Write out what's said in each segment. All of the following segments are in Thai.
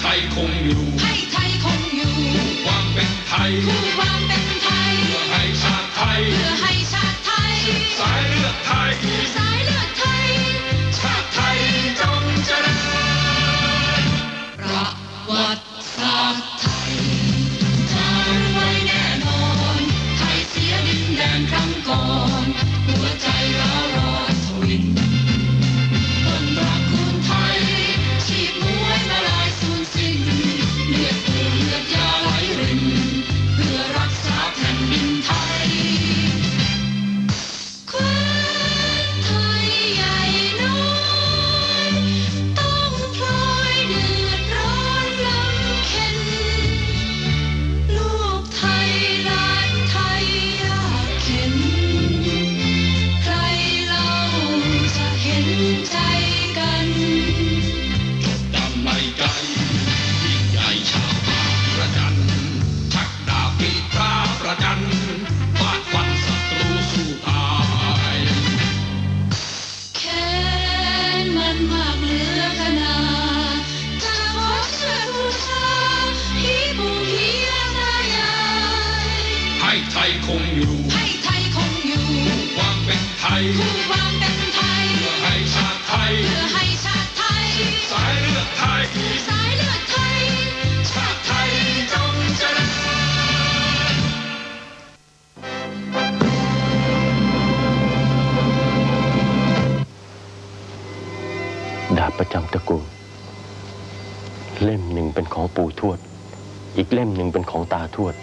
ไทยคงอยู่ให้ไทยคงอยู่คู่ความเป็นไทยคู่ความเป็นไทย เพื่อให้ชาติไทย เพื่อให้ชาติไทยสายเลือดไทย ประจำตระกูล เล่มหนึ่งเป็นของปู่ทวด อีกเล่มหนึ่งเป็นของตาทวด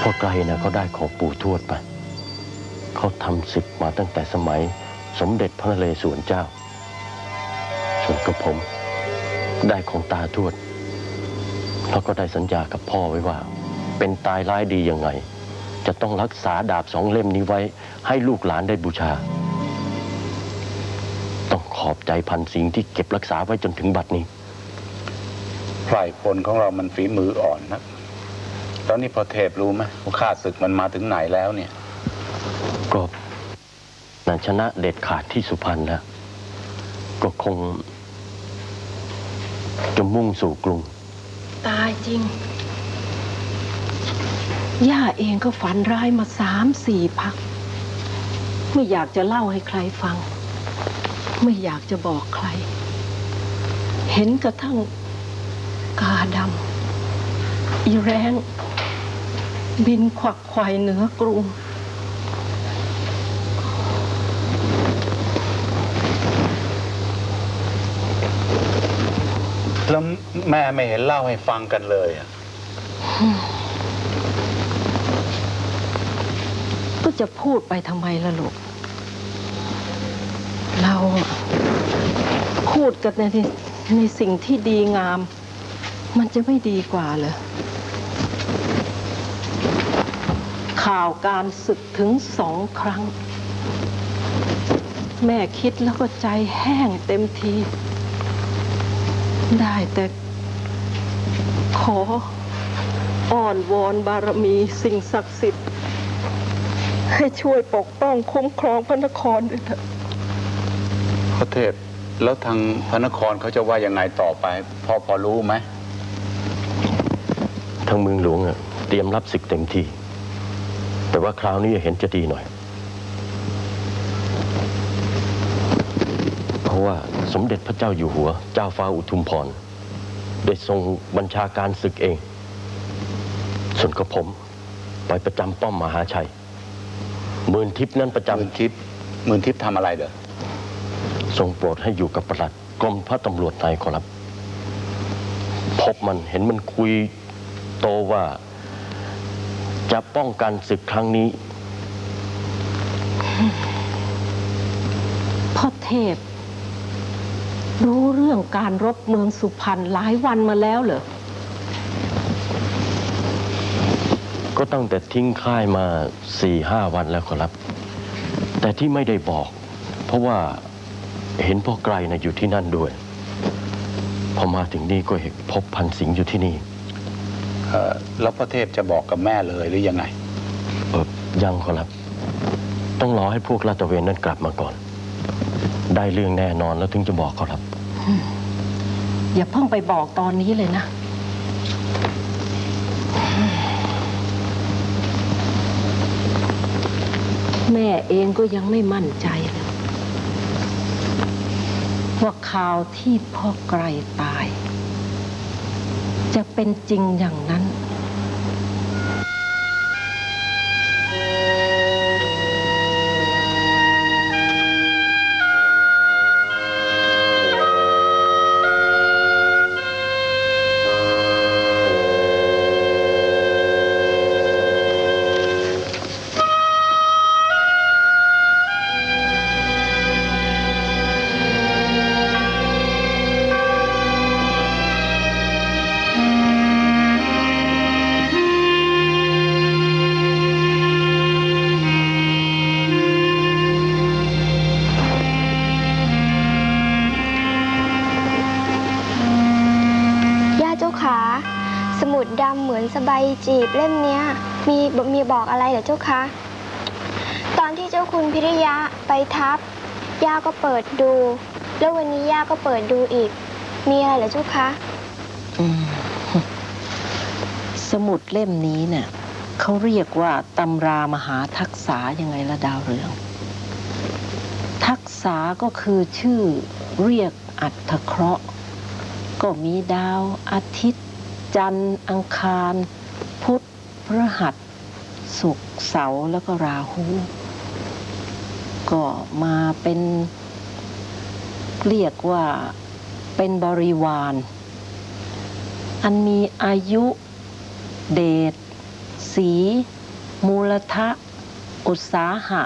พ่อไกลนะเขาได้ของปู่ทวดไปเขาทำศึกมาตั้งแต่สมัยสมเด็จพระนเรศวรเจ้า ส่วนกับผมได้ของตาทวด แล้วก็ได้สัญญากับพ่อไว้ว่า เป็นตายร้ายดียังไง จะต้องรักษาดาบสองเล่มนี้ไว้ให้ลูกหลานได้บูชา องขอบใจพันสิงห์ที่เก็บรักษาไว้จนถึงบัดนี้ไพร่พลของเรามันฝีมืออ่อนนะแล้วนี่พอเทพรู้ไหมว่าข้าศึกมันมาถึงไหนแล้วเนี่ยก็นันชนะเด็ดขาดที่สุพรรณแล้ว ก็คง จะมุ่งสู่กรุง ตายจริง ย่าเองก็ฝันร้ายมาสามสี่พัก ไม่อยากจะเล่าให้ใครฟัง ไม่อยากจะบอกใคร เห็นกระทั่งกาดำอีแรงบินขวักไขวเหนือกรุง แล้วแม่ไม่เห็นเล่าให้ฟังกันเลยอะก็จะพูดไปทำไมล่ะลูก เราพูดกันในในสิ่งที่ดีงาม มันจะไม่ดีกว่าเหรอข่าวการศึกถึงสองครั้ง แม่คิดแล้วก็ใจแห้งเต็มที ได้แต่ขออ้อนวอนบารมีสิ่งศักดิ์สิทธิ์ ให้ช่วยปกป้องคุ้มครองพระนครด้วยเถอะ พระเทพแล้วทางพระนครเขาจะว่ายังไงต่อไปพ่อพอรู้ไหมทางเมืองหลวงอะเตรียมรับศึกเต็มที่ แต่ว่าคราวนี้เห็นจะดีหน่อย เพราะว่าสมเด็จพระเจ้าอยู่หัว เจ้าฟ้าอุทุมพรได้ทรงบัญชาการศึกเอง ส่วนกับผม ไปประจำป้อมมหาชัยหมื่นทิพย์นั้นประจำหมื่นทิพย์หมื่นทิพย์ทำอะไรเด้อ ทรงโปรดให้อยู่กับประหลัดกรมพระตำรวจในขอรับ พบมันเห็นมันคุยโตว่า จะป้องกันศึกครั้งนี้ พ่อเทพ รู้เรื่องการรบเมืองสุพรรณหลายวันมาแล้วเหรอ ก็ตั้งแต่ทิ้งค่ายมาสี่ห้าวันแล้วขอรับ แต่ที่ไม่ได้บอก เพราะว่า เห็นพ่อไกลนะอยู่ที่นั่นด้วย พอมาถึงนี่ก็เห็นพบพันสิงห์อยู่ที่นี่ เอ่อแล้วพระเทพจะบอกกับแม่เลยหรือยังไง เออยังขอรับ ต้องรอให้พวกลาดตระเวนนั้นกลับมาก่อน ได้เรื่องแน่นอนแล้วถึงจะบอกขอรับ อย่าเพิ่งไปบอกตอนนี้เลยนะ แม่เองก็ยังไม่มั่นใจเลย ว่าข่าวที่พ่อไกรตาย จะเป็นจริงอย่างนั้น จีบเล่มเนี้ยมีมีบอกอะไรเหรอเจ้าคะ ตอนที่เจ้าคุณพิริยะไปทับย่าก็เปิดดู แล้ววันนี้ย่าก็เปิดดูอีก มีอะไรเหรอเจ้าคะสมุดเล่มนี้เนี่ยเขาเรียกว่าตำรามหาทักษะยังไงละดาวเรือง ทักษาก็คือชื่อเรียกอัตเคราะห์ ก็มีดาวอาทิตย์ จันทร์อังคาร พุธพฤหัสศุกร์เสาร์แล้วก็ราหู ก็มาเป็นเรียกว่าเป็นบริวาร อันมีอายุเดชสี มูลทะ อุตสาหะ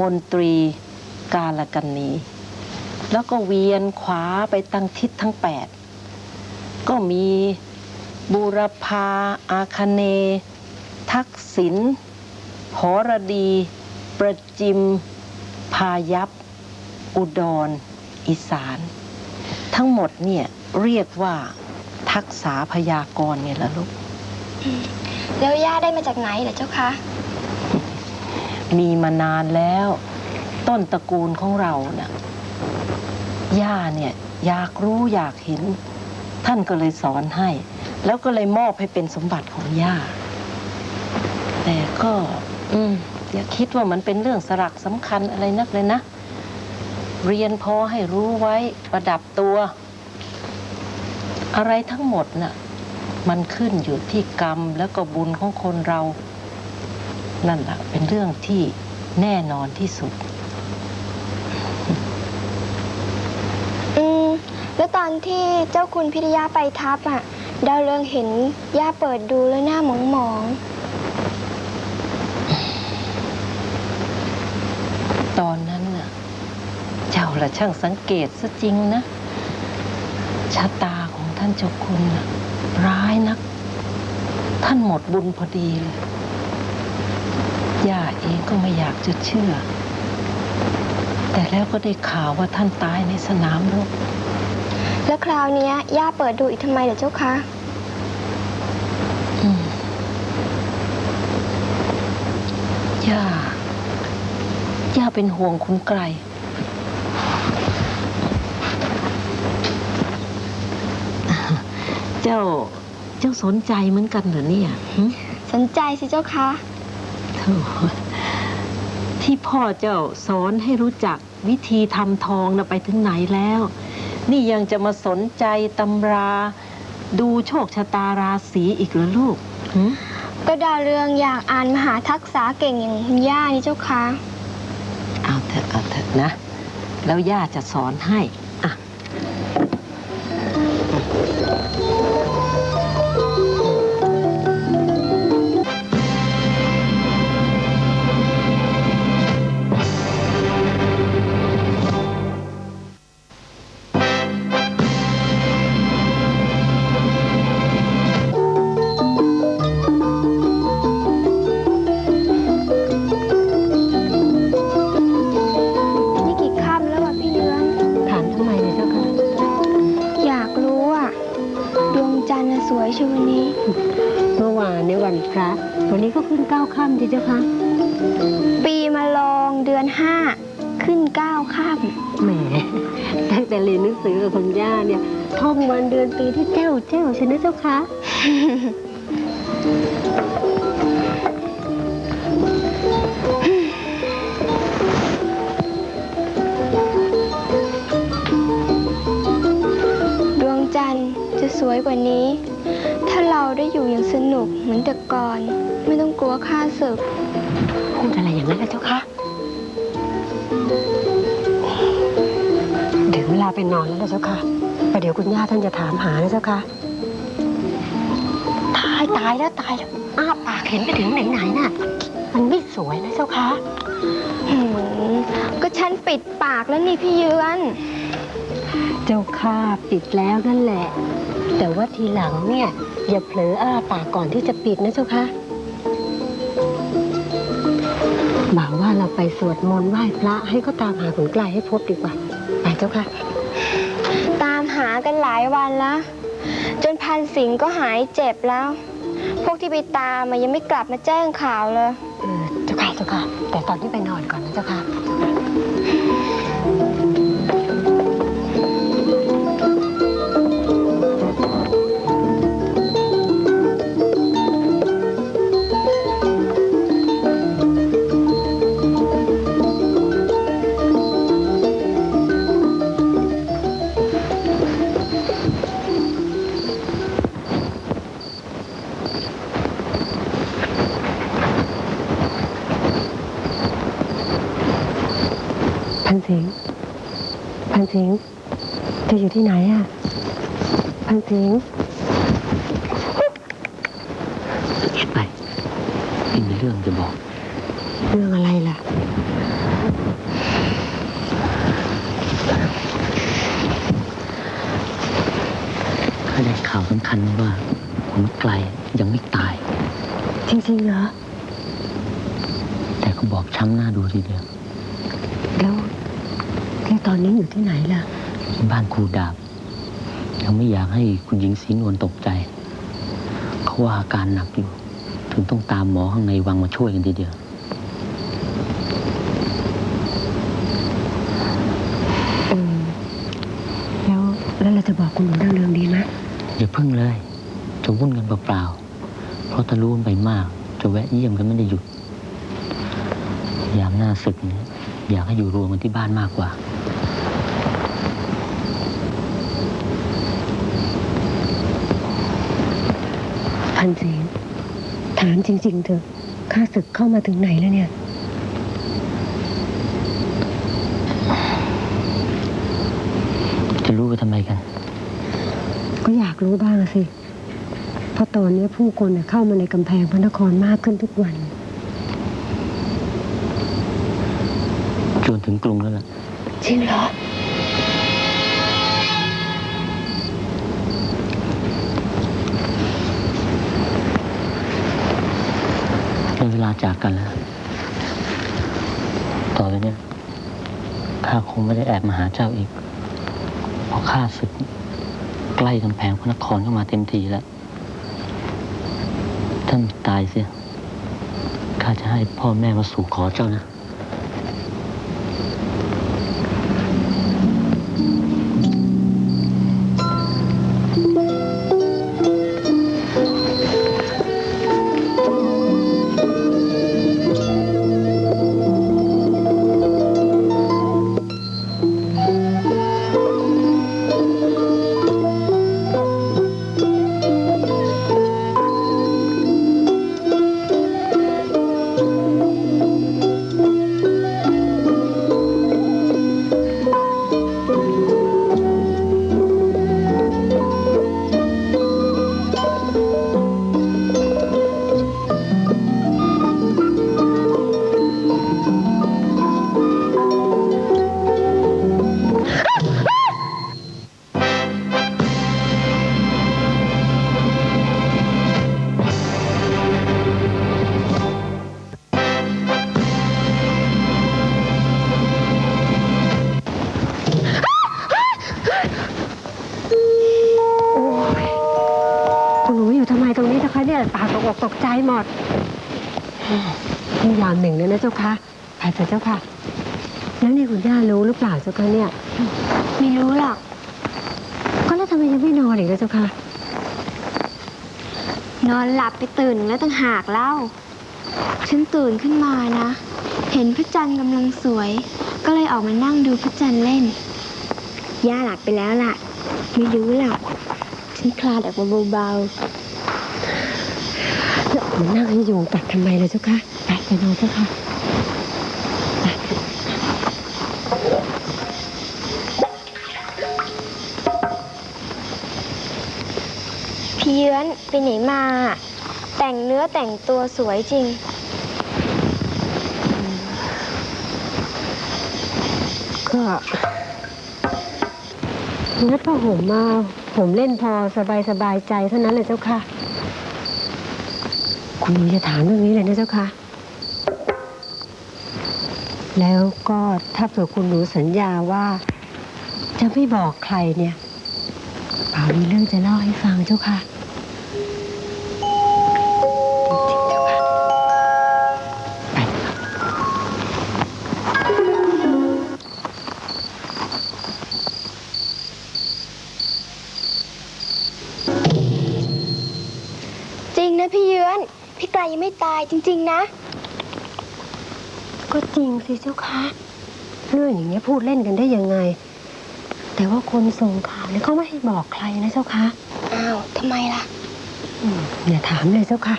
มนตรี กาลกันนีแล้วก็เวียนขวาไปตั้งทิศทั้งแปดก็มี บูรพา อาคเน ทักษิณหรดี ประจิม พายัพอุดร อีสาน ทั้งหมดเนี่ย เรียกว่าทักษาพยากรณ์เนี่ยละลูก แล้วย่าได้มาจากไหนเหรอเจ้าคะ มีมานานแล้ว ต้นตระกูลของเราน่ะย่าเนี่ย อยากรู้อยากเห็น ท่านก็เลยสอนให้ แล้วก็เลยมอบให้เป็นสมบัติของย่า แต่ก็ อืมอย่าคิดว่ามันเป็นเรื่องสลักสำคัญอะไรนักเลยนะ เรียนพอให้รู้ไว้ประดับตัว อะไรทั้งหมดน่ะ มันขึ้นอยู่ที่กรรมแล้วก็บุญของคนเรา นั่นแหละเป็นเรื่องที่แน่นอนที่สุด อืม แล้วตอนที่เจ้าคุณพิริยะไปทับอะ ดาวเรืองเห็นย่าเปิดดูแล้วหน้าหมองหมองตอนนั้นน่ะ เจ้าละช่างสังเกตซะจริงนะ ชะตาของท่านเจ้าคุณน่ะ ร้ายนัก ท่านหมดบุญพอดีเลยย่าเองก็ไม่อยากจะเชื่อ แต่แล้วก็ได้ข่าวว่าท่านตายในสนามรบ แล้วคราวเนี้ยย่าเปิดดูอีกทำไมเหรอเจ้าคะอืมย่า ย่าเป็นห่วงคุณไกล เจ้า เจ้าสนใจเหมือนกันเหรอเนี่ยหึสนใจสิเจ้าคะโถ่ที่พ่อเจ้าสอนให้รู้จักวิธีทำทองนะไปถึงไหนแล้ว นี่ยังจะมาสนใจตำรา ดูโชคชะตาราศีอีกเหรอลูกหึก็ดาวเรืองอยากอ่านมหาทักษะเก่งอย่างคุณย่านี่เจ้าคะ เอาเถอะเอาเถอะนะ แล้วย่าจะสอนให้ วันเดือนปีที่เจ้าเจ้าใช่ไหมเจ้าคะดวงจันทร์จะสวยกว่านี้ ถ้าเราได้อยู่อย่างสนุกเหมือนแต่ก่อน ไม่ต้องกลัวข้าศึก พูดอะไรอย่างนั้นนะเจ้าคะถึงเวลาไปนอนแล้วนะเจ้าค่ะ ประเดี๋ยวคุณย่าท่านจะถามหานะเจ้าค่ะตายตายแล้วตายแล้วอ้าปากเห็นไปถึงไหนไหนๆน่ะ มันไม่สวยนะเจ้าค่ะหืมก็ฉันปิดปากแล้วนี่พี่เยือนเจ้าค่ะปิดแล้วนั่นแหละ แต่ว่าทีหลังเนี่ย อย่าเผลออ้าปากก่อนที่จะปิดนะเจ้าค่ะบอกว่าเราไปสวดมนต์ไหว้พระให้เขาตามหาขุนไกลให้พบดีกว่า ไปเจ้าค่ะตามหากันหลายวันแล้ว จนพันสิงห์ก็หายเจ็บแล้ว พวกที่ไปตามมันยังไม่กลับมาแจ้งข่าวเลย เออเจ้าค่ะเจ้าค่ะ แต่ตอนที่ไปนอนก่อนนะเจ้าค่ะ สิงห์เธออยู่ที่ไหนอะพันสิงห์เงียบไปพี่มีเรื่องจะบอก เรื่องอะไรล่ะ ข้าได้ข่าวสำคัญว่าขุนไกลยังไม่ตาย จริงๆเหรอ แต่เขาบอกช้ำหน้าดูทีเดียว แล้วแล้ว ตอนนี้อยู่ที่ไหนล่ะที่บ้านครูดาบ ยังไม่อยากให้คุณหญิงศรีนวลตกใจ เขาว่าอาการหนักอยู่ ถึงต้องตามหมอข้างในวังมาช่วยกันทีเดียว เออแล้วแล้วเราจะบอกคุณหนูเรื่องๆดีไหมอย่าพึ่งเลย จะวุ่นกันเปล่าๆ เพราะถ้ารู้กันไปมาก จะแวะเยี่ยมกันไม่ได้หยุด ยามหน้าศึกเนี่ยอยากให้อยู่รวมกันที่บ้านมากกว่า พันสิงห์ถามจริง ๆ เถอะข้าศึกเข้ามาถึงไหนแล้วเนี่ย จะรู้ไปทำไมกัน ก็อยากรู้บ้างอะสิ เพราะตอนนี้ผู้คนเนี่ยเข้ามาในกำแพงพระนครมากขึ้นทุกวัน จนถึงกรุงแล้วล่ะ จริงเหรอ เวลาจากกันแล้ว ต่อไปเนี่ยข้าคงไม่ได้แอบมาหาเจ้าอีก เพราะข้าศึกใกล้กำแพงพระนครเข้ามาเต็มทีแล้ว ท่านตายเสีย ข้าจะให้พ่อแม่มาสู่ขอเจ้านะ คะเนี่ย ไม่รู้หรอก ก็แล้วทำไมยังไม่นอนอีกแล้วเจ้าค่ะนอนหลับไปตื่นแล้วต่างหากเล่า ฉันตื่นขึ้นมานะ เห็นพระจันทร์กำลังสวย ก็เลยออกมานั่งดูพระจันทร์เล่น ย่าหลับไปแล้วล่ะ ไม่รู้หรอก ฉันคลานออกมาเบามันนั่งให้ยุงกัดทำไมเลยเจ้าค่ะไปไปนอนเจ้าค่ะ ยื้อนไปไหนมา แต่งเนื้อแต่งตัวสวยจริง ก็งัดผ้าห่มมาผมเล่นพอสบายสบายใจเท่านั้นเลยเจ้าค่ะ คุณหนูจะถามเรื่องนี้เลยนะเจ้าค่ะ แล้วก็ถ้าเผื่อคุณหนูสัญญาว่า จะไม่บอกใครเนี่ยป่ามีเรื่องจะเล่าให้ฟังเจ้าค่ะายจริง ๆ นะ ก็จริงสิเจ้าค่ะเรื่องอย่างนี้ยพูดเล่นกันได้ยังไง แต่ว่าคนส่งข่าวเนี่ยเขาไม่ให้บอกใครนะเจ้าค่ะอ้าวทำไมล่ะ อืมอย่าถามเลยเจ้าค่ะ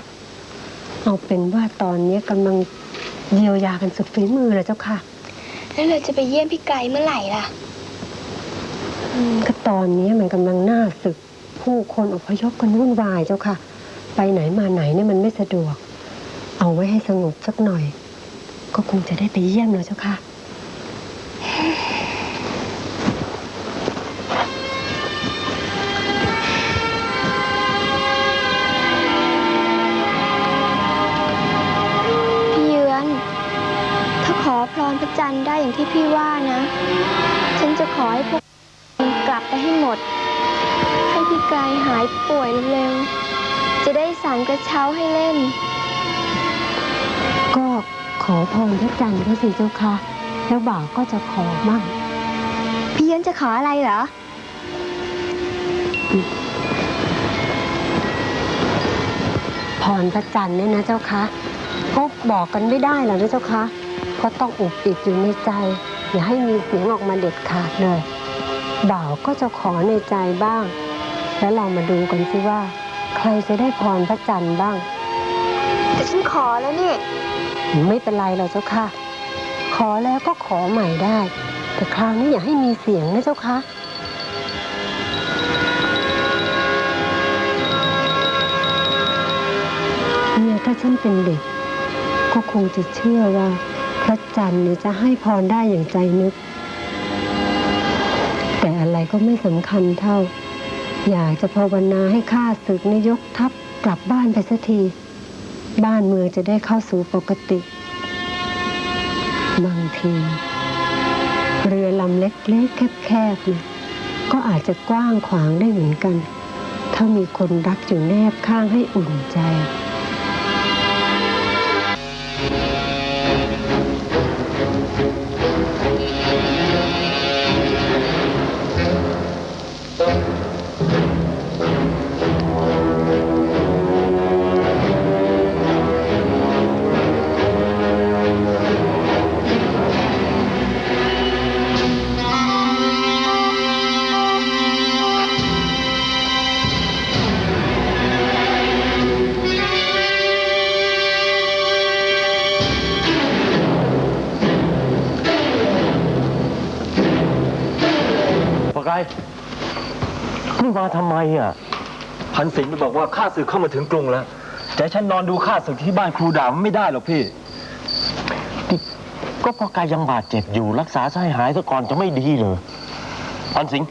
เอาเป็นว่าตอนนี้กำลังเยียวยากันสุดฝีมือเลยเจ้าค่ะ แล้วเราจะไปเยี่ยมพี่ไกรเมื่อไหร่ล่ะอืมก็ตอนนี้มันกำลังน่าศึก ผู้คนอพยพกันวุ่นวายเจ้าค่ะ ไปไหนมาไหนเนี่ยมันไม่สะดวก เอาไว้ให้สงบสักหน่อย ก็คงจะได้ไปเยี่ยมแล้วเจ้าค่ะ พี่เยือน ถ้าขอพรพระจันทร์ได้อย่างที่พี่ว่านะ ฉันจะขอให้พวกกลับไปให้หมด ให้พี่ไกรหายป่วยเร็วๆ จะได้สั่งกระเช้าให้เล่น อพรพระจันทร์ก็สิเจ้าค่ะ แล้วบ่าวก็จะขอมั่ง พี่เยือนจะขออะไรเหรอ พรพระจันทร์เนี่ยนะเจ้าคะก็บอกกันไม่ได้หรอกนะเจ้าคะก็ต้องอุบปิดอยู่ในใจ อย่าให้มีเสียงออกมาเด็ดขาดเลย บ่าวก็จะขอในใจบ้าง แล้วเรามาดูกันสิว่า ใครจะได้พรพระจันทร์บ้าง แต่ฉันขอแล้วนี่ ไม่เป็นไรหรอกเจ้าค่ะ ขอแล้วก็ขอใหม่ได้ แต่คราวนี้อย่าให้มีเสียงนะเจ้าค่ะเนี่ยถ้าฉันเป็นเด็ก ก็คงจะเชื่อว่าพระจันทร์เนี่ยจะให้พรได้อย่างใจนึก แต่อะไรก็ไม่สำคัญเท่า อยากจะภาวนาให้ข้าศึกนยกทัพกลับบ้านไปสักที บ้านเมืองจะได้เข้าสู่ปกติ บางที เรือลำเล็กๆแคบๆเนี่ยก็อาจจะกว้างขวางได้เหมือนกัน ถ้ามีคนรักอยู่แนบข้างให้อุ่นใจ ทำไมอะพันสิงห์ไปบอกว่าข้าศึกเข้ามาถึงกรุงแล้วแต่ฉันนอนดูข้าศึกที่บ้านครูดาวไม่ได้หรอกพี่ ก็พ่อกายยังบาดเจ็บอยู่รักษาซะให้หายซะก่อนจะไม่ดีเลยพันสิงห์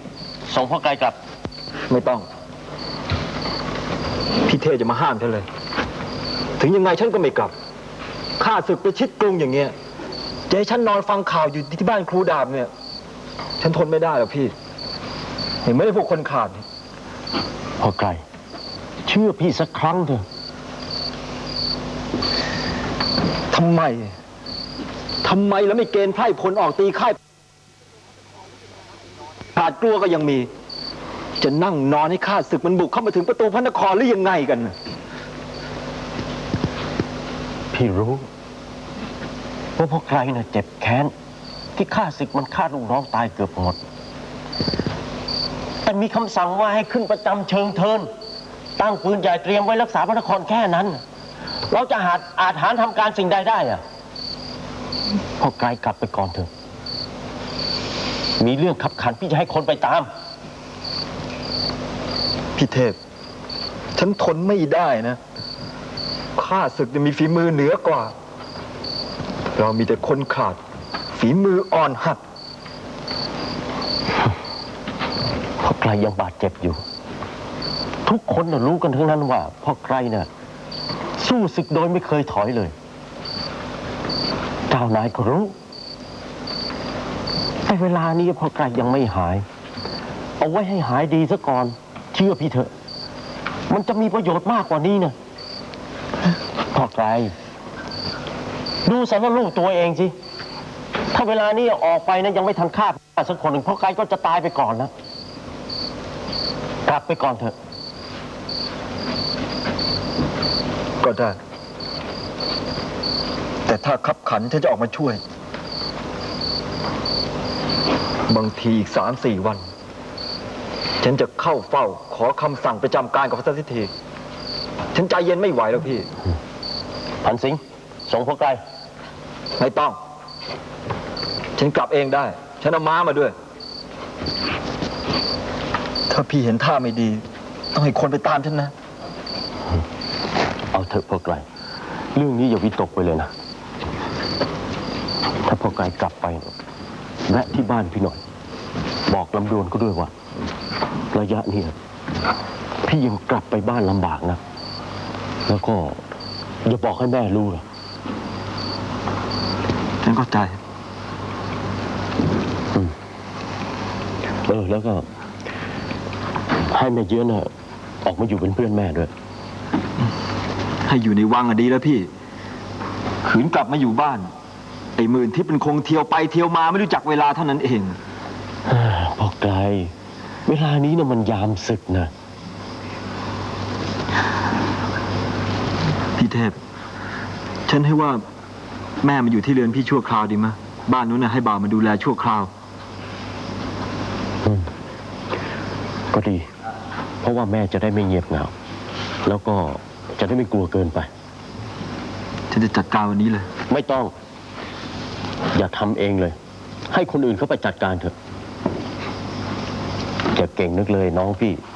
ส่งพ่อกายกลับ ไม่ต้อง พี่เทจะมาห้ามฉันเลย ถึงยังไงฉันก็ไม่กลับข้าศึกไปชิดกรุงอย่างเงี้ยจะให้ฉันนอนฟังข่าวอยู่ที่บ้านครูดาบเนี่ย ฉันทนไม่ได้หรอกพี่ เห็นไหมไอ้พวกคนขาดนี่ พอไกล เชื่อพี่สักครั้งเถอะทำไมทำไมแล้วไม่เกณฑ์ไพร่พลออกตีค่ายขาดกลัวก็ยังมี จะนั่งนอนให้ข้าศึกมันบุกเข้ามาถึงประตูพระนครหรือยังไงกันน่ะพี่รู้ว่าพ่อไกลน่ะเจ็บแค้น ที่ข้าศึกมันฆ่าลูกน้องตายเกือบหมด แต่มีคำสั่งว่าให้ขึ้นประจำเชิงเทิน ตั้งปืนใหญ่เตรียมไว้รักษาพระนครแค่นั้น เราจะหาอาจหารทำการสิ่งใดได้อะพ่อไกลกลับไปก่อนเถอะ มีเรื่องขับขันพี่จะให้คนไปตาม พี่เทพ ฉันทนไม่ได้นะ ข้าศึกจะมีฝีมือเหนือกว่า เรามีแต่คนขาด ฝีมืออ่อนหัด พ่อไกลยังบาดเจ็บอยู่ ทุกคนน่ะรู้กันทั้งนั้นว่าพ่อไกลเนี่ยสู้ศึกโดยไม่เคยถอยเลย เจ้านายก็รู้ แต่เวลานี้พ่อไกลยังไม่หาย เอาไว้ให้หายดีซะก่อน เชื่อพี่เถอะ มันจะมีประโยชน์มากกว่านี้นะพ่อไกลดูสารลูกตัวเองสิ ถ้าเวลานี้ออกไปนะยังไม่ทันฆ่าสักคนหนึ่งพ่อไกลก็จะตายไปก่อนนะ กลับไปก่อนเถอะ ก็ได้ แต่ถ้าขับขันฉันจะออกมาช่วย บางทีอีกสามสี่วัน ฉันจะเข้าเฝ้า ขอคำสั่งประจำการกับพระเจ้าทิทีฉันใจเย็นไม่ไหวแล้วพี่ พันสิงห์ส่งพ่อไกลไม่ต้อง ฉันกลับเองได้ ฉันเอาม้ามาด้วยถ้า พี่เห็นท่าไม่ดี ต้องให้คนไปตามฉันนะ เอาเถอะพ่อไกล เรื่องนี้อย่าวิตกไปเลยนะ ถ้าพ่อไกลกลับไปเนี่ยแวะที่บ้านพี่หน่อย บอกลำดวนก็ด้วยว่า ระยะเนี้พี่ยังกลับไปบ้านลำบากนะ แล้วก็อย่าบอกให้แม่รู้ล่ะฉันเข้าใจ เออ แล้วก็ ให้แม่เยอะน่ะออกมาอยู่เป็นเพื่อนแม่ด้วย ให้อยู่ในวังอะดีแล้วพี่ ขืนกลับมาอยู่บ้าน ไอ้หมื่นที่เป็นคงเที่ยวไปเที่ยวมาไม่รู้จักเวลาเท่านั้นเองพอไกล เวลานี้นะมันยามศึกนะ พี่เทพ ฉันให้ว่าแม่มาอยู่ที่เรือนพี่ชั่วคราวดีมะ บ้านนู้นนะให้บ่าวมาดูแลชั่วคราวอืมก็ดีเพ ราะว่าแม่จะได้ไม่เงียบเหงา แล้วก็จะได้ไม่กลัวเกินไป ฉันจะจัดการวันนี้เลย ไม่ต้อง อย่าทำเองเลย ให้คนอื่นเขาไปจัดการเถอะอย่าเก่งนึกเลยน้องพี่ค